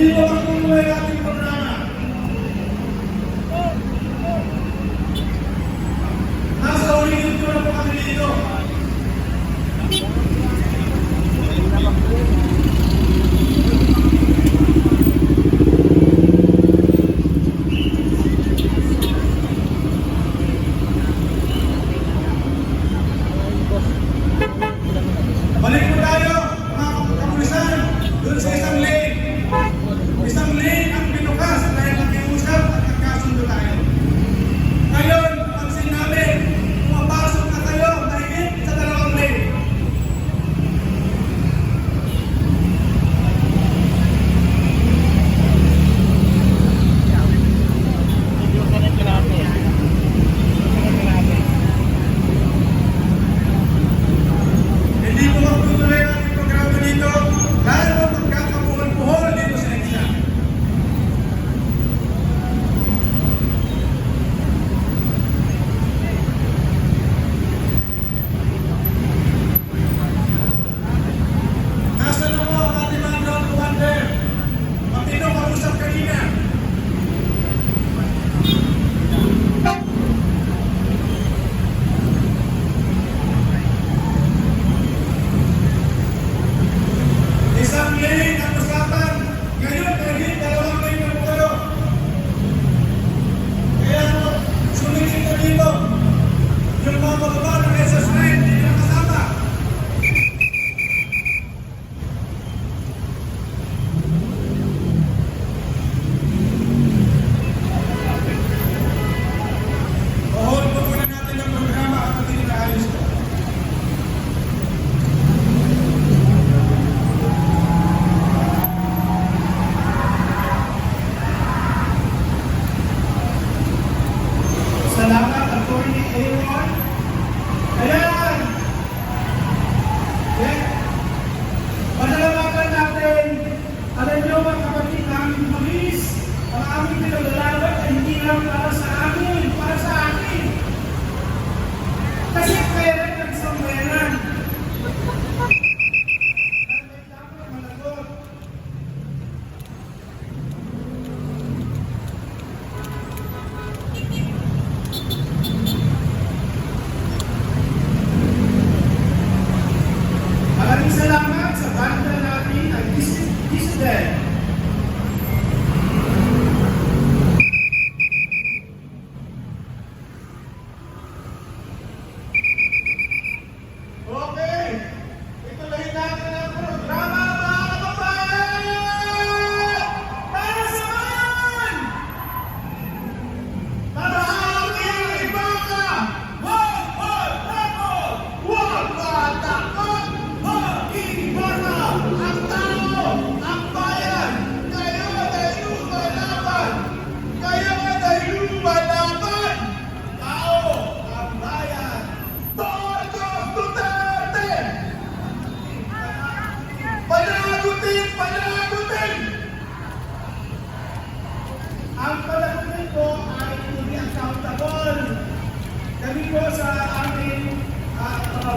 Hindi mo magtumuloy ang ating programa. Nasa ulitin ko na po kami dito. Balik po tayo, mga kapulisan, doon sa. Isang namin polis, ang aming pinaglalaban ay hindi lang para sa amin, para sa akin. Kasi pera ng samweran. Maraming salamat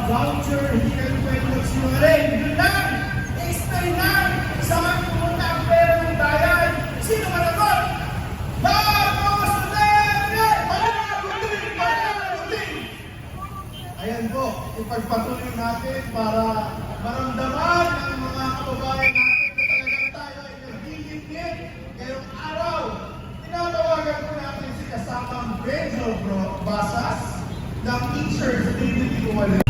voucher, hindi kami pwede magsinungaling. Yun lang! Explain lang! Saan pumunta ang pera ng bayan? Sino managot? Marcos Duterte! Panagutin! Panagutin! Ayan po, ipagpatuloy natin para maramdaman ng mga kababayan natin na tayo ay naghihintid ngayong araw. Tinatawagan po natin si kasamang Benjo Bro Basas ng teacher sa Trinity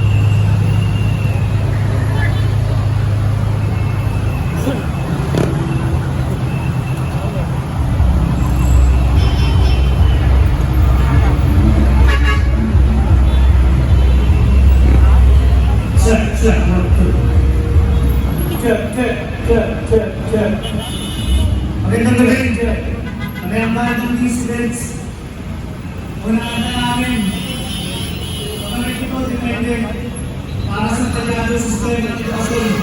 Magandang gabi, check. Magandang bagong incidents. Unahan na namin. Pagkakit ito, depende. Para sa tagyado sa story ng edukasyon.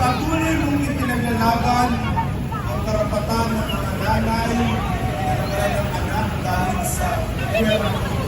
patuloy mong ipinaglalaban ang karapatan ng mga nanay na nagkaroon ng anak dahil sa pera ng mga.